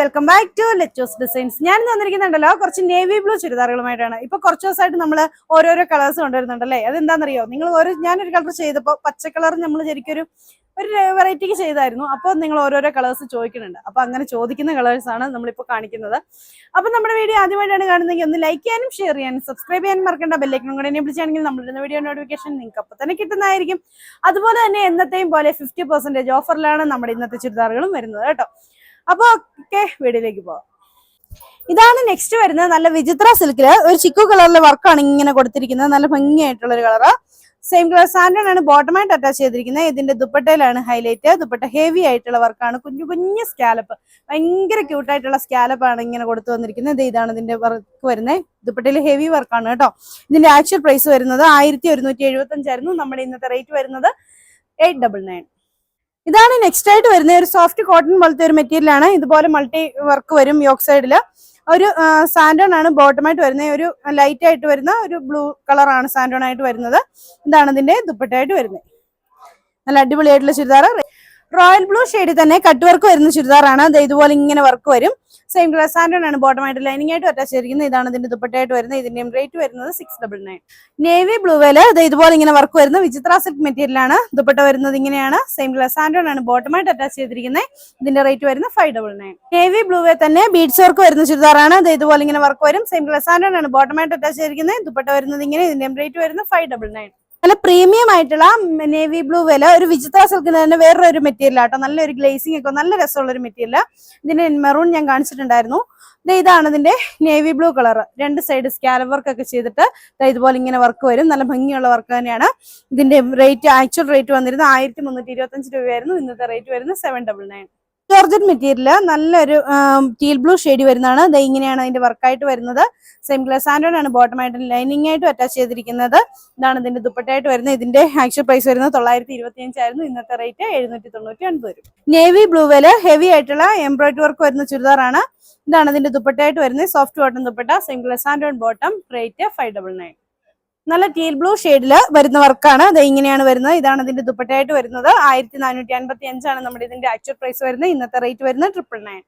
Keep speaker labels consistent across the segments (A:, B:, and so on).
A: Welcome back to Letos designs ഞാൻ വന്നിരിക്കുന്നുണ്ടല്ലോ കുറച്ച് നേവി ബ്ലൂ ചുരിദാറുകളുമായിട്ടാണ്. ഇപ്പൊ കുറച്ച് ദിവസമായിട്ട് നമ്മൾ ഓരോരോ കളേഴ്സ് കൊണ്ടുവരുന്നുണ്ടല്ലേ? അതെന്താണെന്നറിയോ നിങ്ങൾ ഒരു ഞാനൊരു കളർ ചെയ്തപ്പോൾ പച്ച കളർ നമ്മൾ ശരിക്കും ഒരു ഒരു വെറൈറ്റിക്ക് ചെയ്തായിരുന്നു. അപ്പോൾ നിങ്ങൾ ഓരോരോ കളേഴ്സ് ചോദിക്കുന്നുണ്ട്. അപ്പൊ അങ്ങനെ ചോദിക്കുന്ന കളേഴ്സ് ആണ് നമ്മളിപ്പോൾ കാണിക്കുന്നത്. അപ്പൊ നമ്മുടെ വീഡിയോ ആദ്യമായിട്ടാണ് കാണുന്നതെങ്കിൽ ഒന്ന് ലൈക്ക് ചെയ്യാനും ഷെയർ ചെയ്യാനും സബ്സ്ക്രൈബ് ചെയ്യാനും മറക്കേണ്ട. ബെല്ലൈക്കനും കൂടെ എന്നെ വിളിച്ചാണെങ്കിൽ നമ്മളിടുന്ന വീഡിയോ നോട്ടിഫിക്കേഷൻ നിങ്ങൾക്ക് അപ്പോൾ തന്നെ കിട്ടുന്നതായിരിക്കും. അതുപോലെ തന്നെ എന്നത്തെയും പോലെ ഫിഫ്റ്റി പെർസെന്റേജ് ഓഫറിലാണ് നമ്മുടെ ഇന്നത്തെ ചുരിദാറുകളും വരുന്നത് കേട്ടോ. അപ്പോൾ ഒക്കെ വീടിലേക്ക് പോവാം. ഇതാണ് നെക്സ്റ്റ് വരുന്നത്. നല്ല വിചിത്ര സിൽക്കിൽ ഒരു ചിക്കു കളറിലെ വർക്കാണ് ഇങ്ങനെ കൊടുത്തിരിക്കുന്നത്. നല്ല ഭംഗിയായിട്ടുള്ള ഒരു കളറ് സെയിം കളർ സാൻഡൺ ആണ് ബോട്ടമായിട്ട് അറ്റാച്ച് ചെയ്തിരിക്കുന്നത്. ഇതിന്റെ ദുപ്പട്ടയിലാണ് ഹൈലൈറ്റ് ദുപ്പട്ട ഹെവി ആയിട്ടുള്ള വർക്കാണ് കുഞ്ഞു കുഞ്ഞു സ്കാലപ്പ് ഭയങ്കര ക്യൂട്ടായിട്ടുള്ള സ്കാലപ്പാണ് ഇങ്ങനെ കൊടുത്തു വന്നിരിക്കുന്നത്. ഇത് ഇതാണ് ഇതിന്റെ വർക്ക് വരുന്നത് ദുപ്പട്ടയിൽ ഹെവി വർക്കാണ് കേട്ടോ. ഇതിന്റെ ആക്ച്വൽ പ്രൈസ് വരുന്നത് ആയിരത്തി ഒരുന്നൂറ്റി എഴുപത്തി അഞ്ചായിരുന്നു നമ്മുടെ ഇന്നത്തെ റേറ്റ് വരുന്നത് എയ്റ്റ് ഡബിൾ നയൻ ഇതാണ് നെക്സ്റ്റ് ആയിട്ട് വരുന്ന ഒരു സോഫ്റ്റ് കോട്ടൺ പോലത്തെ ഒരു മെറ്റീരിയൽ ആണ്. ഇതുപോലെ മൾട്ടി വർക്ക് വരും യോക്ക് സൈഡിൽ ഒരു സാൻഡോൺ ആണ് ബോട്ടമായിട്ട് വരുന്നത്. ഒരു ലൈറ്റ് ആയിട്ട് വരുന്ന ഒരു ബ്ലൂ കളറാണ് സാൻഡോൺ ആയിട്ട് വരുന്നത്. ഇതാണ് ഇതിന്റെ ദുപ്പട്ടയായിട്ട് വരുന്നത്. നല്ല അടിപൊളിയായിട്ടുള്ള ചുരിദാർ റോയൽ ബ്ലൂ ഷെയ്ഡിൽ തന്നെ കട്ട് വർക്ക് വരുന്ന ചുരിദാറാണ്. അത് ഇതുപോലെ ഇങ്ങനെ വർക്ക് വരും. സെയിം ഗ്ലാസ് ആണ് ബോട്ടമായിട്ട് ലൈനിങ് ആയിട്ട് അറ്റാച്ച് ചെയ്തിരിക്കുന്നത്. ഇതാണ് ഇതിന്റെ ദുപ്പട്ടയായിട്ട് വരുന്നത്. ഇതിന്റെയും റേറ്റ് വരുന്നത് സിക്സ് ഡബിൾ നയൻ നേവി ബ്ലൂവേൽ ഇത് ഇതുപോലെ ഇങ്ങനെ വർക്ക് വരുന്ന വിചിത്ര സിൽക്ക് മെറ്റീരിയലാണ് ദുപ്പട്ട വരുന്നത് ഇങ്ങനെയാണ്. സെയിം ഗ്ലാസ് ആണ് ബോട്ടമായിട്ട് അറ്റാച്ച് ചെയ്തിരിക്കുന്നത്. ഇതിന്റെ റേറ്റ് വരുന്നത് ഫൈവ് ഡബിൾ നയൻ നേവി ബ്ലൂവേ തന്നെ ബീഡ്സ് വർക്ക് വരുന്ന ചുരിദാറാണ്. ഇത് ഇതുപോലെ ഇങ്ങനെ വർക്ക് വരും. സെയിം ഗ്ലാസ് ആണ് ബോട്ടമായിട്ട് അറ്റാച്ച് ചെയ്തിരിക്കുന്നത്. ദുപ്പട്ട വരുന്നത് ഇങ്ങനെ. ഇതിന്റെയും റേറ്റ് വരുന്നത് ഫൈവ് ഡബിൾ നയൻ നല്ല പ്രീമിയം ആയിട്ടുള്ള നേവി ബ്ലൂ വില ഒരു വിചിത്ര സിൽക്കിന് തന്നെ വേറൊരു മെറ്റീരിയൽ ആട്ടോ. നല്ലൊരു ഗ്ലേസിംഗ് ഒക്കെ നല്ല രസമുള്ള ഒരു മെറ്റീരിയൽ ഇതിന്റെ മെറൂൺ ഞാൻ കാണിച്ചിട്ടുണ്ടായിരുന്നു. ഇതാണ് ഇതിന്റെ നേവി ബ്ലൂ കളർ രണ്ട് സൈഡ് സ്കാലർ വർക്ക് ഒക്കെ ചെയ്തിട്ട് ഇതുപോലെ ഇങ്ങനെ വർക്ക് വരും. നല്ല ഭംഗിയുള്ള വർക്ക് തന്നെയാണ്. ഇതിന്റെ റേറ്റ് ആക്ച്വൽ റേറ്റ് വന്നിരുന്നത് ആയിരത്തി മുന്നൂറ്റി ഇരുപത്തി അഞ്ച് രൂപയായിരുന്നു. ഇന്നത്തെ റേറ്റ് വരുന്നത് seven double nine georgette material നല്ലൊരു ടീൽ ബ്ലൂ ഷെയ്ഡ് വരുന്നതാണ്. ദേ ഇങ്ങനെയാണ് അതിന്റെ വർക്കായിട്ട് വരുന്നത്. സെയിം ഗ്ലാസ് ആൻഡ് ആണ് ബോട്ടമായിട്ട് ലൈനിങ് ആയിട്ട് അറ്റാച്ച് ചെയ്തിരിക്കുന്നത്. ഇതാണ് ഇതിന്റെ ദുപ്പട്ടയായിട്ട് വരുന്നത്. ഇതിന്റെ ആക്ച്വൽ പ്രൈസ് വരുന്നത് തൊള്ളായിരത്തി ഇരുപത്തി അഞ്ചായിരുന്നു ഇന്നത്തെ റേറ്റ് എഴുന്നൂറ്റി തൊണ്ണൂറ്റി ഒൻപത് രൂപ നേവി ബ്ലൂവിൽ ഹെവി ആയിട്ടുള്ള എംബ്രോയിഡറി വർക്ക് വരുന്ന ചുരിദാറാണ്. ഇതാണ് ഇതിന്റെ ദുപ്പട്ടയായിട്ട് വരുന്നത്. Soft cotton dupatta same glass and bottom rate five double nine നല്ല ടീൽ ബ്ലൂ ഷെയ്ഡിൽ വരുന്ന വർക്കാണ്. അത് ഇങ്ങനെയാണ് വരുന്നത്. ഇതാണ് ഇതിന്റെ ദുപ്പട്ടയായിട്ട് വരുന്നത്. ആയിരത്തി നാനൂറ്റി അൻപത്തി അഞ്ചാണ് നമ്മുടെ ഇതിന്റെ ആക്ച്വൽ പ്രൈസ് വരുന്നത്. ഇന്നത്തെ റേറ്റ് വരുന്നത് ട്രിപ്പിൾ നയൻ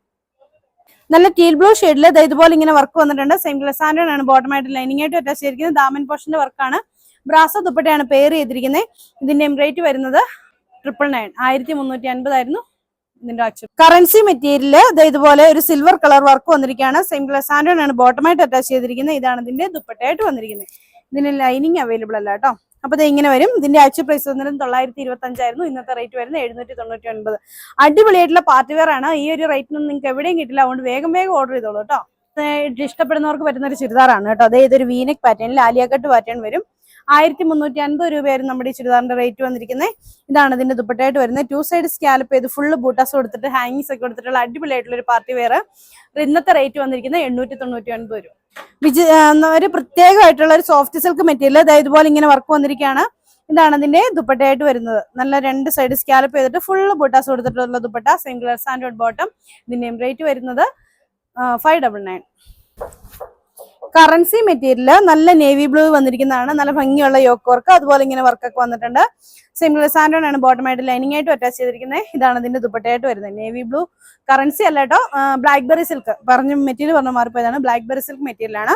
A: നല്ല ടീൽ ബ്ലൂ ഷെയ്ഡിൽ ഇതുപോലെ ഇങ്ങനെ വർക്ക് വന്നിട്ടുണ്ട്. സെയിം ഗ്ലസ് ആൻഡ് ആണ് ബോട്ടമായിട്ട് ലൈനിങ് ആയിട്ട് അറ്റാച്ച് ചെയ്തിരിക്കുന്നത്. ദാമൻ പോഷന്റെ വർക്കാണ് ബ്രാസോ ദുപ്പട്ടയാണ് പേർ ചെയ്തിരിക്കുന്നത്. ഇതിന്റെ റേറ്റ് വരുന്നത് ട്രിപ്പിൾ നയൻ ആയിരത്തി മുന്നൂറ്റി അൻപതായിരുന്നു ഇതിന്റെ ആക്ച്വൽ കറൻസി മെറ്റീരിയൽ ഇതുപോലെ ഒരു സിൽവർ കളർ വർക്ക് വന്നിരിക്കുകയാണ്. സെയിം ഗ്ലസ് ആൻഡ് ആണ് ബോട്ടമായിട്ട് അറ്റാച്ച് ചെയ്തിരിക്കുന്നത്. ഇതാണ് ഇതിന്റെ ദുപ്പട്ടയായിട്ട് വന്നിരിക്കുന്നത്. ഇതിന് ലൈനിങ് അവൈലബിൾ അല്ല കേട്ടോ. അപ്പൊ ഇത് ഇങ്ങനെ വരും. ഇതിന്റെ ആക്ച്വൽ പ്രൈസ് വന്നിരുന്നത് തൊള്ളായിരത്തി ഇരുപത്തി അഞ്ചായിരുന്നു ഇന്നത്തെ റേറ്റ് വരുന്നത് എഴുന്നൂറ്റി തൊണ്ണൂറ്റി ഒൻപത് അടിപൊളിയായിട്ടുള്ള പാർട്ടി വെയർ ആണ്. ഈ ഒരു റേറ്റിനൊന്നും നിങ്ങൾക്ക് എവിടെയും കിട്ടില്ല. അതുകൊണ്ട് വേഗം വേഗം ഓർഡർ ചെയ്തോളൂ കേട്ടോ. ഇഷ്ടപ്പെടുന്നവർക്ക് പറ്റുന്ന ഒരു ചുരിദാറാണ് കേട്ടോ. അതേ ഇതൊരു വീനക് പാറ്റേൺ ലാലിയാക്കട്ട് പാറ്റേൺ വരും ആയിരത്തി മുന്നൂറ്റി അൻപത് രൂപയായിരുന്നു നമ്മുടെ ഈ ചുരിദാറിന്റെ റേറ്റ് വന്നിരിക്കുന്നത്. ഇതാണ് ഇതിന്റെ ദുപ്പട്ടയായിട്ട് വരുന്നത്. ടു സൈഡ് സ്കാലപ്പ് ചെയ്ത് ഫുള്ള് ബൂട്ടാസ് കൊടുത്തിട്ട് ഹാങ്ങിങ്സ് ഒക്കെ കൊടുത്തിട്ടുള്ള അടിപൊളിയായിട്ടുള്ള ഒരു പാർട്ടി വെയർ ഇന്നത്തെ റേറ്റ് വന്നിരിക്കുന്നത് എണ്ണൂറ്റി തൊണ്ണൂറ്റി ഒൻപത് രൂപ. വിജി ഒരു പ്രത്യേകമായിട്ടുള്ള ഒരു സോഫ്റ്റ് സിൽക്ക് മെറ്റീരിയൽ അതായത് ഇതുപോലെ ഇങ്ങനെ വർക്ക് വന്നിരിക്കുകയാണ്. ഇതാണ് അതിന്റെ ദുപ്പട്ടയായിട്ട് വരുന്നത്. നല്ല രണ്ട് സൈഡ് സ്കാലപ്പ് ചെയ്തിട്ട് ഫുൾ ബോട്ടാസ് കൊടുത്തിട്ടുള്ള ദുപ്പട്ട കളർ സാൻഡോഡ് ബോട്ടം ഇതിന്റെയും റേറ്റ് വരുന്നത് five double nine currency material നല്ല നേവി ബ്ലൂ വന്നിരിക്കുന്നതാണ്. നല്ല ഭംഗിയുള്ള യോക്ക് വർക്ക് അതുപോലെ ഇങ്ങനെ വർക്കൊക്കെ വന്നിട്ടുണ്ട്. കളർ സാൻഡോൺ ആണ് ബോട്ടമായിട്ട് ലൈനിങ് ആയിട്ട് അറ്റാച്ച് ചെയ്തിരിക്കുന്നത്. ഇതാണ് ഇതിന്റെ ദുപ്പട്ടയായിട്ട് വരുന്നത്. നേവി ബ്ലൂ കറൻസി അല്ല കേട്ടോ. ബ്ലാക്ക്ബെറി സിൽക്ക് പറഞ്ഞ മെറ്റീരിയൽ പറഞ്ഞ മാറിപ്പോയതാണ്. ബ്ലാക്ക്ബെറി സിൽക്ക് മെറ്റീരിയൽ ആണ്.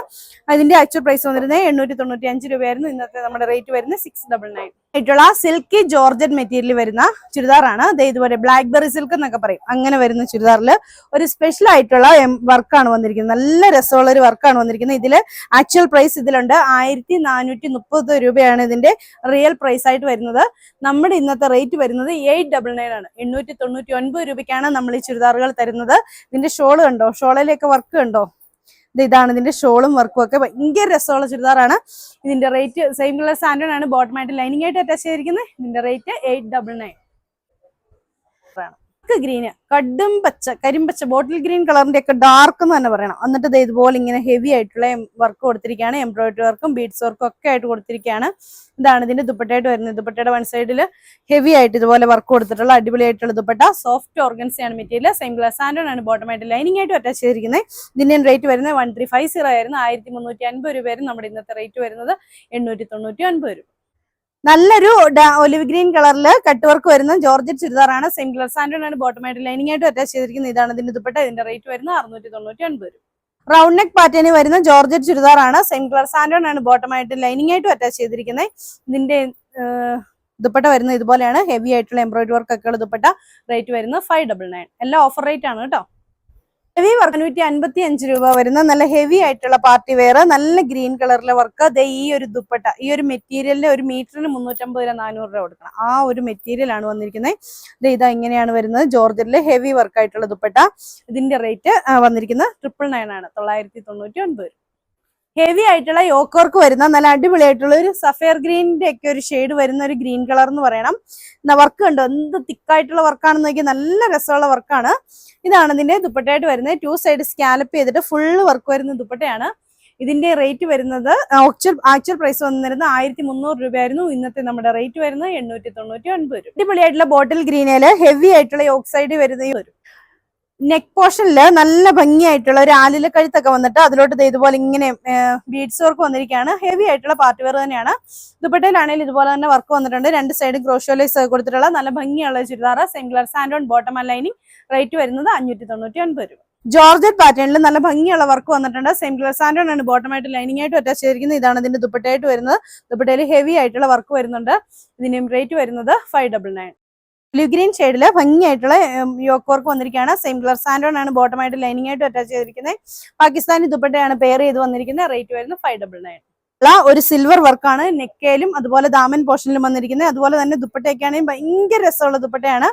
A: അതിന്റെ ആക്ച്വൽ പ്രൈസ് വന്നിരുന്നത് എണ്ണൂറ്റി തൊണ്ണൂറ്റി അഞ്ച് രൂപയായിരുന്നു. ഇന്നത്തെ നമ്മുടെ റേറ്റ് വരുന്നത് സിക്സ് ഡബിൾ നയൻ ആയിട്ടുള്ള സിൽക്കി ജോർജറ്റ് മെറ്റീരിയൽ വരുന്ന ചുരിദാറാണ്. ദേ ഇതുപോലെ ബ്ലാക്ക്ബെറി സിൽക്ക് എന്നൊക്കെ പറയും. അങ്ങനെ വരുന്ന ചുരിദാറിൽ ഒരു സ്പെഷ്യൽ ആയിട്ടുള്ള വർക്കാണ് വന്നിരിക്കുന്നത്. നല്ല രസമുള്ള ഒരു വർക്കാണ് വന്നിരിക്കുന്നത്. ഇതിൽ ആക്ച്വൽ പ്രൈസ് ഇതിലുണ്ട്. ആയിരത്തി നാനൂറ്റി മുപ്പത് രൂപയാണ് ഇതിന്റെ റിയൽ പ്രൈസ് ആയിട്ട് വരുന്നത്. നമ്മുടെ ഇന്നത്തെ റേറ്റ് വരുന്നത് എയ്റ്റ് ഡബിൾ നയൻ ആണ്. എണ്ണൂറ്റി തൊണ്ണൂറ്റി ഒൻപത് രൂപയ്ക്കാണ് നമ്മൾ ഈ ചുരിദാറുകൾ തരുന്നത്. ഇതിന്റെ ഷോൾ കണ്ടോ? ഷോളിലേക്ക് വർക്ക് കണ്ടോ? ഇത് ഇതാണ് ഇതിന്റെ ഷോളും വർക്കും ഒക്കെ. ഭയങ്കര രസമുള്ള ചുരിദാറാണ്. ഇതിന്റെ റേറ്റ് സെയിം കളർ സാൻഡോൺ ആണ് ബോട്ടമായിട്ട് ലൈനിങ് ആയിട്ട് അറ്റാച്ച് ചെയ്തിരിക്കുന്നത്. ഇതിന്റെ rate eight double nine green കടും പച്ച കരിമ്പച്ച ബോട്ടിൽ ഗ്രീൻ കളറിന്റെ ഒക്കെ ഡാർക്ക് എന്ന് തന്നെ പറയണം. എന്നിട്ട് ഇത് ഇതുപോലെ ഇങ്ങനെ ഹെവി ആയിട്ടുള്ള വർക്ക് കൊടുത്തിരിക്കുകയാണ്. എംബ്രോയിഡറി വർക്കും ബീഡ്സ് വർക്കും ഒക്കെ ആയിട്ട് കൊടുത്തിരിക്കുകയാണ്. ഇതാണ് ഇതിന്റെ ദുപ്പട്ടയായിട്ട് വരുന്നത്. ദുപ്പട്ടയുടെ വൺ സൈഡിൽ ഹെവി ആയിട്ട് ഇതുപോലെ വർക്ക് കൊടുത്തിട്ടുള്ള അടിപൊളിയായിട്ടുള്ള ദുപ്പട്ട. സോഫ്റ്റ് ഓർഗൻസിയാണ് മെറ്റീരിയൽ സെയിം ഗ്ലാസ് ആൻഡ് ആണ് ബോട്ടമായിട്ട് ലൈനിങ് ആയിട്ട് അറ്റാച്ച് ചെയ്തിരിക്കുന്നത് ഇതിന്റെ റേറ്റ് വരുന്നത് വൺ ത്രീ ഫൈവ് സീറോ ആയിരുന്നു. ആയിരത്തി മുന്നൂറ്റി അൻപത് രൂപയായിരുന്നു നമ്മുടെ ഇന്നത്തെ റേറ്റ് വരുന്നത്. എണ്ണൂറ്റി തൊണ്ണൂറ്റി ഒൻപത് രൂപ. നല്ലൊരു ഒലിവ് ഗ്രീൻ കളറിൽ കട്ട് വർക്ക് വരുന്ന ജോർജറ്റ് ചുരിദാറാണ്. സെയിം കളർ സാൻഡോൺ ആണ് ബോട്ടം ആയിട്ട് ലൈനിങ് ആയിട്ട് അറ്റാച്ച് ചെയ്തിരിക്കുന്നത്. ഇതാണ് ഇതിന്റെ ദുപ്പട്ട. ഇതിന്റെ റേറ്റ് വരുന്നത് അറുന്നൂറ്റി തൊണ്ണൂറ്റി ഒൻപത് റൗണ്ട് നെക്ക് പാറ്റേണി വരുന്ന ജോർജറ്റ് ചുരിദാറാണ്. സെയിം കളർ സാൻഡോൺ ആണ് ബോട്ടം ആയിട്ട് ലൈനിങ് ആയിട്ട് അറ്റാച്ച് ചെയ്തിരിക്കുന്നത്. ഇതിന്റെ ദുപ്പട്ട വരുന്നത് ഇതുപോലെയാണ്. ഹെവി ആയിട്ടുള്ള എംബ്രോയിഡറി വർക്ക് ഒക്കെ ഉള്ള ദുപ്പട്ട. റേറ്റ് വരുന്നത് ഫൈവ് ഡബിൾ നയൻ എല്ലാം ഓഫർ റേറ്റ് ആണ് കേട്ടോ. ഹെവി വർക്ക് അഞ്ഞൂറ്റി അൻപത്തി അഞ്ച് രൂപ വരുന്ന നല്ല ഹെവി ആയിട്ടുള്ള പാർട്ടി വെയർ നല്ല ഗ്രീൻ കളറിലെ വർക്ക് ദേ ഈ ഒരു ദുപ്പട്ട ഈ ഒരു മെറ്റീരിയലിന് ഒരു മീറ്ററിന് മുന്നൂറ്റമ്പത് രൂപ നാനൂറ് രൂപ കൊടുക്കണം. ആ ഒരു മെറ്റീരിയൽ ആണ് വന്നിരിക്കുന്നത്. ദേ ഇതാ ഇങ്ങനെയാണ് വരുന്നത് ജോർജറ്റിലെ ഹെവി വർക്ക് ആയിട്ടുള്ള ദുപ്പട്ട. ഇതിന്റെ റേറ്റ് വന്നിരിക്കുന്നത് ട്രിപ്പിൾ നയൻ ആണ്. തൊള്ളായിരത്തി തൊണ്ണൂറ്റി ഒൻപത് ഹെവി ആയിട്ടുള്ള യോക്ക് വർക്ക് വരുന്ന നല്ല അടിപൊളിയായിട്ടുള്ള ഒരു സഫയർ ഗ്രീനിന്റെ ഒക്കെ ഒരു ഷെയ്ഡ് വരുന്ന ഒരു ഗ്രീൻ കളർ എന്ന് പറയണം. വർക്ക് കണ്ടോ? എന്ത് തിക്കായിട്ടുള്ള വർക്കാണെന്ന് നോക്കി നല്ല രസമുള്ള വർക്കാണ് ഇതാണ് ഇതിന്റെ ദുപ്പട്ടയായിട്ട് വരുന്നത്. ടു സൈഡ് സ്കാലപ്പ് ചെയ്തിട്ട് ഫുള്ള് വർക്ക് വരുന്ന ദുപ്പട്ടയാണ്. ഇതിന്റെ റേറ്റ് വരുന്നത് ആക്ച്വൽ ആക്ച്വൽ പ്രൈസ് വന്നിരുന്നത് ആയിരത്തി മുന്നൂറ് രൂപയായിരുന്നു. ഇന്നത്തെ നമ്മുടെ റേറ്റ് വരുന്നത് എണ്ണൂറ്റി തൊണ്ണൂറ്റി ഒൻപത് രൂപ. അടിപൊളിയായിട്ടുള്ള ബോട്ടിൽ ഗ്രീനയിൽ ഹെവി ആയിട്ടുള്ള ഓക്സൈഡ് സൈഡ് വരുന്ന ഈ വരും നെക്ക് പോർഷനിൽ നല്ല ഭംഗിയായിട്ടുള്ള ഒരു ആലില കഴുത്തൊക്കെ വന്നിട്ട് അതിലോട്ട് ഇതുപോലെ ഇങ്ങനെ ബീഡ്സ് വർക്ക് വന്നിരിക്കുകയാണ്. ഹെവി ആയിട്ടുള്ള പാർട്ടി വെയർ തന്നെയാണ്. ദുപ്പട്ടയിലാണെങ്കിൽ ഇതുപോലെ തന്നെ വർക്ക് വന്നിട്ടുണ്ട്. രണ്ട് സൈഡ് ക്രോഷോലൈസ് കൊടുത്തിട്ടുള്ള നല്ല ഭംഗിയുള്ള churidar same colour santoon bottom lining rate വരുന്നത് അഞ്ഞൂറ്റി തൊണ്ണൂറ്റി ഒൻപത് രൂപ. ജോർജറ്റ് പാറ്റേണിൽ നല്ല ഭംഗിയുള്ള വർക്ക് വന്നിട്ടുണ്ട്. സെയിം കളർ സാൻഡോൺ ആണ്. ബോട്ടമായിട്ട് ലൈനിങ് ആയിട്ട് അറ്റാച്ച് ചെയ്തിരിക്കുന്നത്. ഇതാണ് ഇതിന്റെ ദുപ്പട്ടയായിട്ട് വരുന്നത്. ദുപ്പട്ടയിൽ ഹെവി ആയിട്ടുള്ള വർക്ക് വരുന്നുണ്ട്. ഇതിന്റെയും റേറ്റ് വരുന്നത് five double nine blue green ഷെയ്ഡിൽ ഭംഗിയായിട്ടുള്ള യോക്ക് വർക്ക് വന്നിരിക്കുകയാണ്. സെയിം കളർ സാൻഡോൺ ആണ് ബോട്ടമായിട്ട് ലൈനിങ് ആയിട്ട് അറ്റാച്ച് ചെയ്തിരിക്കുന്നത്. പാകിസ്ഥാനി ദുപ്പട്ടയാണ് പെയർ ചെയ്ത് വന്നിരിക്കുന്നത്. റേറ്റ് വരുന്നത് ഫൈവ് ഡബിൾ നയൻ ഒരു സിൽവർ വർക്കാണ് നെക്കേലും അതുപോലെ ദാമൻ പോർഷനിലും വന്നിരിക്കുന്നത്. അതുപോലെ തന്നെ ദുപ്പട്ടയൊക്കെ ആണെങ്കിൽ ഭയങ്കര രസമുള്ള ദുപ്പട്ടയാണ്.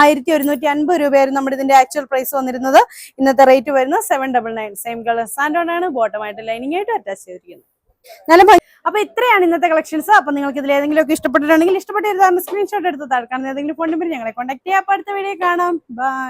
A: ആയിരത്തി ഒരുന്നൂറ്റി അൻപത് രൂപയായിരുന്നു നമ്മുടെ ഇതിന്റെ ആക്ച്വൽ പ്രൈസ് വന്നിരുന്നത്. ഇന്നത്തെ റേറ്റ് വരുന്നത് seven double nine same colour santoon ആണ് ബോട്ടമായിട്ട് ലൈനിങ് ആയിട്ട് അറ്റാച്ച് ചെയ്തിരിക്കുന്നത്. നല്ല ഭംഗി- അപ്പൊ ഇത്രയാണ് ഇന്നത്തെ കളക്ഷൻസ് അപ്പൊ നിങ്ങൾക്ക് ഇതിൽ ഏതെങ്കിലും ഒക്കെ ഇഷ്ടപ്പെട്ടിട്ടുണ്ടെങ്കിൽ ഇഷ്ടപ്പെട്ട ഒരു സ്ക്രീൻഷോട്ട് എടുത്ത് താഴെ ഏതെങ്കിലും ഫോൺ നമ്പർ ഞങ്ങളെ കോൺടാക്ട് ചെയ്യാം. അപ്പൊ അടുത്ത വീഡിയോ കാണാം. ബൈ